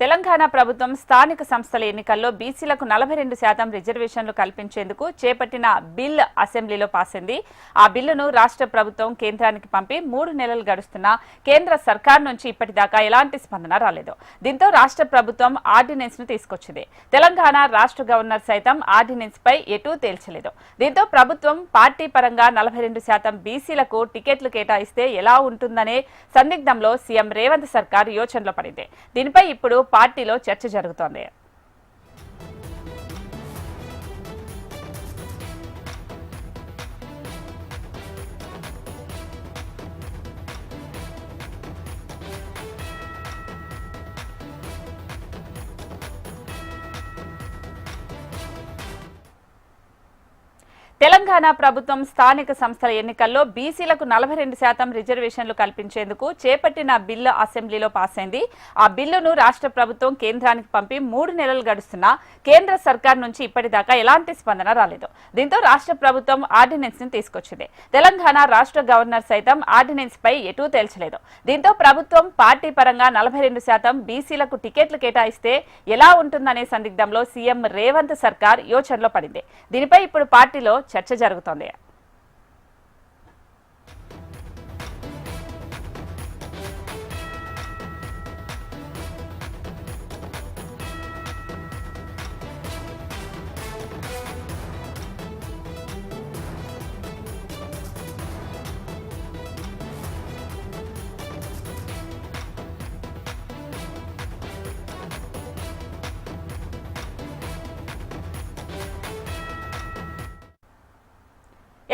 తెలంగాణ ప్రభుత్వం స్థానిక సంస్థల ఎన్నికల్లో బీసీలకు నలభై రెండు శాతం రిజర్వేషన్లు కల్పించేందుకు చేపట్టిన బిల్ అసెంబ్లీలో పాసింది. ఆ బిల్లును రాష్ట్ర ప్రభుత్వం కేంద్రానికి పంపి మూడు నెలలు గడుస్తున్నా కేంద్ర సర్కార్ నుంచి ఇప్పటిదాకా ఎలాంటి స్పందన రాలేదు. దీంతో రాష్ట్ర ప్రభుత్వం ఆర్డినెన్స్ను తీసుకొచ్చింది. తెలంగాణ రాష్ట్ర గవర్నర్ సైతం ఆర్డినెన్స్ పై ఎటూ తేల్చలేదు. దీంతో ప్రభుత్వం పార్టీ పరంగా నలభై రెండు శాతం బీసీలకు టికెట్లు కేటాయిస్తే ఎలా ఉంటుందనే సందిగ్ధంలో సీఎం రేవంత్ సర్కార్ యోచనలో పడింది. దీనిపై ఇప్పుడు పార్టీలో చర్చ జరుగుతోంది. తెలంగాణ ప్రభుత్వం స్థానిక సంస్థల ఎన్నికల్లో బీసీలకు నలభై రెండు శాతం రిజర్వేషన్లు కల్పించేందుకు చేపట్టిన బిల్లు అసెంబ్లీలో పాస్ అయింది. ఆ బిల్లును రాష్ట్ర ప్రభుత్వం కేంద్రానికి పంపి మూడు నెలలు గడుస్తున్నా కేంద్ర సర్కార్ నుంచి ఇప్పటిదాకా ఎలాంటి స్పందన రాలేదు. దీంతో రాష్ట్ర ప్రభుత్వం ఆర్డినెన్స్ని తీసుకొచ్చింది. తెలంగాణ రాష్ట్ర గవర్నర్ సైతం ఆర్డినెన్స్ పై ఎటూ తేల్చలేదు. దీంతో ప్రభుత్వం పార్టీ పరంగా నలభై రెండు శాతం బీసీలకు టికెట్లు కేటాయిస్తే ఎలా ఉంటుందనే సందిగ్ధంలో సీఎం రేవంత్ సర్కార్ యోచనలో పడింది. దీనిపై ఇప్పుడు పార్టీలో చర్చ జరుగుతోంది.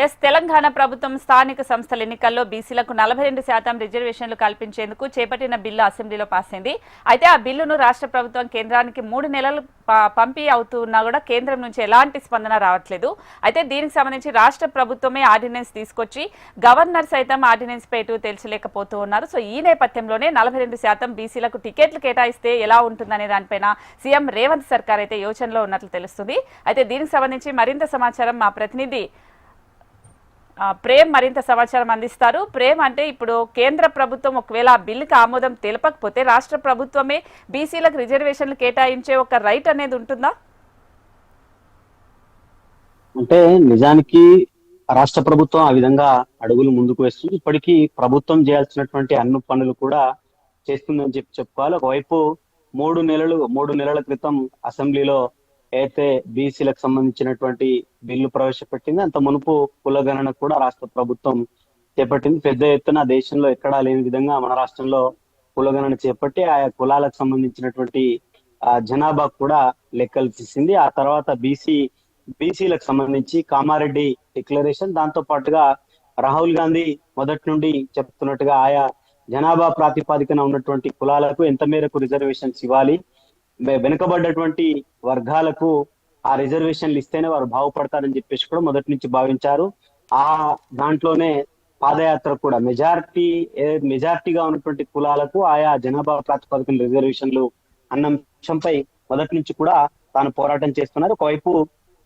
ఎస్ తెలంగాణ ప్రభుత్వం స్థానిక సంస్థల ఎన్నికల్లో బీసీలకు నలభై రెండు శాతం రిజర్వేషన్లు కల్పించేందుకు చేపట్టిన బిల్లు అసెంబ్లీలో పాస్ అయింది అయితే ఆ బిల్లును రాష్ట్ర ప్రభుత్వం కేంద్రానికి మూడు నెలలు పంపి అవుతున్నా కూడా కేంద్రం నుంచి ఎలాంటి స్పందన రావట్లేదు. అయితే దీనికి సంబంధించి రాష్ట్ర ప్రభుత్వమే ఆర్డినెన్స్ తీసుకొచ్చి గవర్నర్ సైతం ఆర్డినెన్స్ పేటు ఎటు తెలిసలేకపోతూ ఉన్నారు. సో ఈ నేపథ్యంలోనే నలభై రెండు శాతం బీసీలకు టికెట్లు కేటాయిస్తే ఎలా ఉంటుందనే దానిపైన సీఎం రేవంత్ సర్కార్ అయితే యోచనలో ఉన్నట్లు తెలుస్తుంది. అయితే దీనికి సంబంధించి మరింత సమాచారం మా ప్రతినిధి ప్రేమ్ మరింత సమాచారం అందిస్తారు. ప్రేమ్ అంటే ఇప్పుడు కేంద్ర ప్రభుత్వం ఒకవేళ ఆ బిల్లుకి ఆమోదం తెలపకపోతే రాష్ట్ర ప్రభుత్వమే బీసీలకు రిజర్వేషన్లు కేటాయించే ఒక రైట్ అనేది ఉంటుందా? అంటే నిజానికి రాష్ట్ర ప్రభుత్వం ఆ విధంగా అడుగులు ముందుకు వేస్తుంది. ఇప్పటికీ ప్రభుత్వం చేయాల్సినటువంటి అన్ని పనులు కూడా చేస్తుందని చెప్పి చెప్పుకోవాలి. ఒకవైపు మూడు నెలలు మూడు నెలల క్రితం అసెంబ్లీలో అయితే బీసీలకు సంబంధించినటువంటి బిల్లు ప్రవేశపెట్టింది. అంత మునుపు కులగణన కూడా రాష్ట్ర ప్రభుత్వం చేపట్టింది. పెద్ద ఎత్తున దేశంలో ఎక్కడా లేని విధంగా మన రాష్ట్రంలో కులగణన చేపట్టి ఆయా కులాలకు సంబంధించినటువంటి ఆ, జనాభా కూడా లెక్కలు తీసింది. ఆ తర్వాత బీసీ బీసీలకు సంబంధించి కామారెడ్డి డిక్లరేషన్ దాంతో పాటుగా రాహుల్ గాంధీ మొదటి నుండి చెప్తున్నట్టుగా ఆయా జనాభా ప్రాతిపాదికన ఉన్నటువంటి కులాలకు ఎంత మేరకు రిజర్వేషన్స్ ఇవ్వాలి వెనుకబడ్డటువంటి వర్గాలకు ఆ రిజర్వేషన్లు ఇస్తేనే వారు బాగుపడతారని చెప్పేసి కూడా మొదటి నుంచి భావించారు. ఆ దాంట్లోనే పాదయాత్ర కూడా మెజారిటీ మెజారిటీగా ఉన్నటువంటి కులాలకు ఆయా జనాభా ప్రాతిపదికన రిజర్వేషన్లు అన్న అంశంపై మొదటి నుంచి కూడా తాను పోరాటం చేస్తున్నారు. ఒకవైపు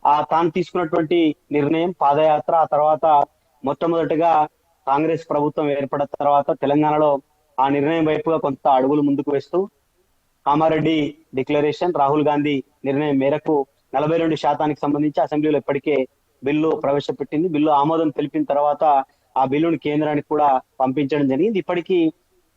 ఆ తాను తీసుకున్నటువంటి నిర్ణయం పాదయాత్ర ఆ తర్వాత మొట్టమొదటిగా కాంగ్రెస్ ప్రభుత్వం ఏర్పడిన తర్వాత తెలంగాణలో ఆ నిర్ణయం వైపుగా కొంత అడుగులు ముందుకు వేస్తూ కామారెడ్డి డిక్లరేషన్ రాహుల్ గాంధీ నిర్ణయం మేరకు నలభై రెండు శాతానికి సంబంధించి అసెంబ్లీలో ఇప్పటికే బిల్లు ప్రవేశపెట్టింది. బిల్లు ఆమోదం తెలిపిన తర్వాత ఆ బిల్లును కేంద్రానికి కూడా పంపించడం జరిగింది. ఇప్పటికీ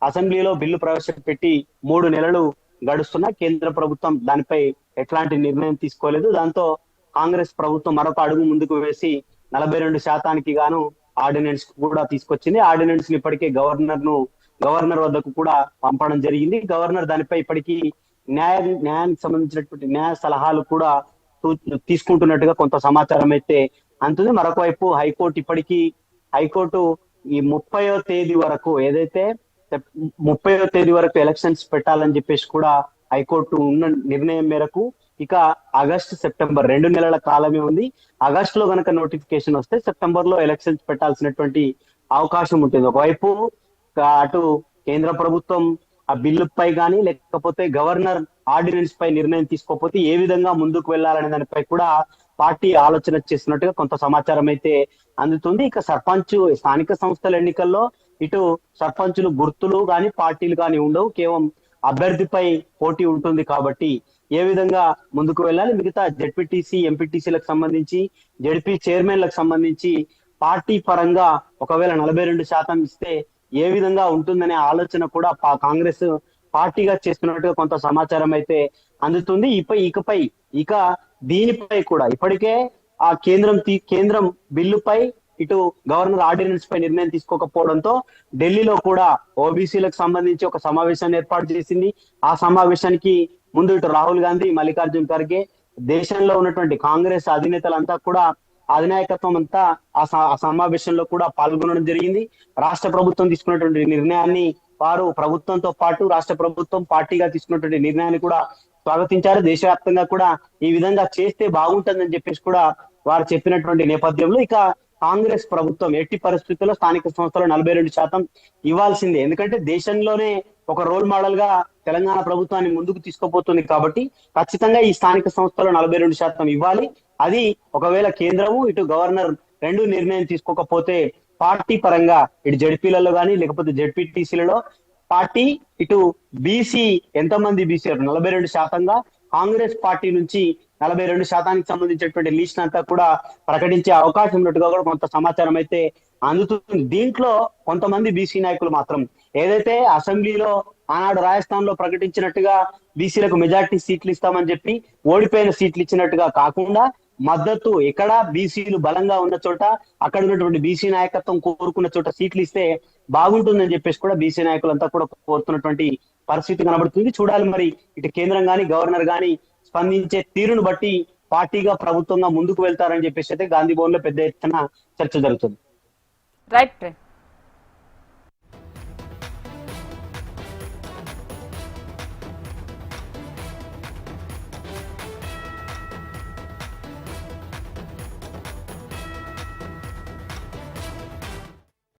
అసెంబ్లీలో బిల్లు ప్రవేశపెట్టి మూడు నెలలు గడుస్తున్నా కేంద్ర ప్రభుత్వం దానిపై ఎట్లాంటి నిర్ణయం తీసుకోలేదు. దాంతో కాంగ్రెస్ ప్రభుత్వం మరొక అడుగు ముందుకు వేసి నలభై రెండు శాతానికి గాను ఆర్డినెన్స్ కూడా తీసుకొచ్చింది. ఆర్డినెన్స్ ఇప్పటికే గవర్నర్ను గవర్నర్ వద్దకు కూడా పంపడం జరిగింది. గవర్నర్ దానిపై ఇప్పటికీ న్యాయ న్యాయానికి సంబంధించినటువంటి న్యాయ సలహాలు కూడా తీసుకుంటున్నట్టుగా కొంత సమాచారం అయితే అంతుంది మరొక వైపు హైకోర్టు ఇప్పటికీ హైకోర్టు ఈ ముప్పయో తేదీ వరకు ఏదైతే ముప్పయో తేదీ వరకు ఎలక్షన్స్ పెట్టాలని చెప్పేసి కూడా హైకోర్టు ఉన్న నిర్ణయం మేరకు ఇక ఆగస్టు సెప్టెంబర్ రెండు నెలల కాలమే ఉంది. ఆగస్ట్లో గనక నోటిఫికేషన్ వస్తే సెప్టెంబర్లో ఎలక్షన్స్ పెట్టాల్సినటువంటి అవకాశం ఉంటుంది. ఒకవైపు అటు కేంద్ర ప్రభుత్వం ఆ బిల్లుపై కానీ లేకపోతే గవర్నర్ ఆర్డినెన్స్ పై నిర్ణయం తీసుకోకపోతే ఏ విధంగా ముందుకు వెళ్ళాలనే దానిపై కూడా పార్టీ ఆలోచన చేస్తున్నట్టుగా కొంత సమాచారం అయితే అందుతుంది. ఇక సర్పంచ్ స్థానిక సంస్థల ఎన్నికల్లో ఇటు సర్పంచులు గుర్తులు కానీ పార్టీలు కానీ ఉండవు. కేవలం అభ్యర్థిపై పోటీ ఉంటుంది కాబట్టి ఏ విధంగా ముందుకు వెళ్ళాలి? మిగతా జెడ్పీటీసీ ఎంపీటీసీలకు సంబంధించి జెడ్పీ చైర్మన్లకు సంబంధించి పార్టీ పరంగా ఒకవేళ నలభై రెండు శాతం ఇస్తే ఏ విధంగా ఉంటుందనే ఆలోచన కూడా పా- కాంగ్రెస్ పార్టీగా చేస్తున్నట్టుగా కొంత సమాచారం అయితే అందుతుంది. ఇపై ఇకపై ఇక దీనిపై కూడా ఇప్పటికే ఆ కేంద్రం తీ- కేంద్రం బిల్లుపై ఇటు గవర్నర్ ఆర్డినెన్స్ పై నిర్ణయం తీసుకోకపోవడంతో ఢిల్లీలో కూడా ఓబీసీలకు సంబంధించి ఒక సమావేశాన్ని ఏర్పాటు చేసింది. ఆ సమావేశానికి ముందు ఇటు రాహుల్ గాంధీ మల్లికార్జున్ ఖర్గే దేశంలో ఉన్నటువంటి కాంగ్రెస్ అధినేతలంతా కూడా అధినాయకత్వం అంతా ఆ స- ఆ సమావేశంలో కూడా పాల్గొనడం జరిగింది. రాష్ట్ర ప్రభుత్వం తీసుకున్నటువంటి నిర్ణయాన్ని వారు ప్రభుత్వంతో పాటు రాష్ట్ర ప్రభుత్వం పార్టీగా తీసుకున్నటువంటి నిర్ణయాన్ని కూడా స్వాగతించారు. దేశవ్యాప్తంగా కూడా ఈ విధంగా చేస్తే బాగుంటుందని చెప్పేసి కూడా వారు చెప్పినటువంటి నేపథ్యంలో ఇక కాంగ్రెస్ ప్రభుత్వం ఎట్టి పరిస్థితుల్లో స్థానిక సంస్థలు నలభై రెండు శాతం ఇవ్వాల్సిందే. ఎందుకంటే దేశంలోనే ఒక రోల్ మోడల్గా తెలంగాణ ప్రభుత్వాన్ని ముందుకు తీసుకుపోతుంది కాబట్టి ఖచ్చితంగా ఈ స్థానిక సంస్థలు నలభై రెండు శాతం ఇవ్వాలి. అది ఒకవేళ కేంద్రము ఇటు గవర్నర్ రెండు నిర్ణయం తీసుకోకపోతే పార్టీ పరంగా ఇటు జడ్పీలలో కానీ లేకపోతే జడ్పీటీసీలలో పార్టీ ఇటు బీసీ ఎంతమంది బీసీ నలభై రెండు శాతంగా కాంగ్రెస్ పార్టీ నుంచి నలభై రెండు శాతానికి సంబంధించినటువంటి లిస్ట్ అంతా కూడా ప్రకటించే అవకాశం ఉన్నట్టుగా కూడా కొంత సమాచారం అయితే అందుతుంది. దీంట్లో కొంతమంది బీసీ నాయకులు మాత్రం ఏదైతే అసెంబ్లీలో ఆనాడు రాజస్థాన్లో ప్రకటించినట్టుగా బీసీలకు మెజార్టీ సీట్లు ఇస్తామని చెప్పి ఓడిపోయిన సీట్లు ఇచ్చినట్టుగా కాకుండా మద్దతు ఎక్కడ బీసీలు బలంగా ఉన్న చోట అక్కడ ఉన్నటువంటి బీసీ నాయకత్వం కోరుకున్న చోట సీట్లు ఇస్తే బాగుంటుందని చెప్పేసి కూడా బీసీ నాయకులంతా కూడా కోరుతున్నటువంటి పరిస్థితి కనబడుతుంది. చూడాలి మరి ఇటు కేంద్రం గాని గవర్నర్ గాని స్పందించే తీరును బట్టి పార్టీగా ప్రభుత్వంగా ముందుకు వెళ్తారని చెప్పేసి అయితే గాంధీ భవన్లో పెద్ద ఎత్తున చర్చ జరుగుతుంది. రైట్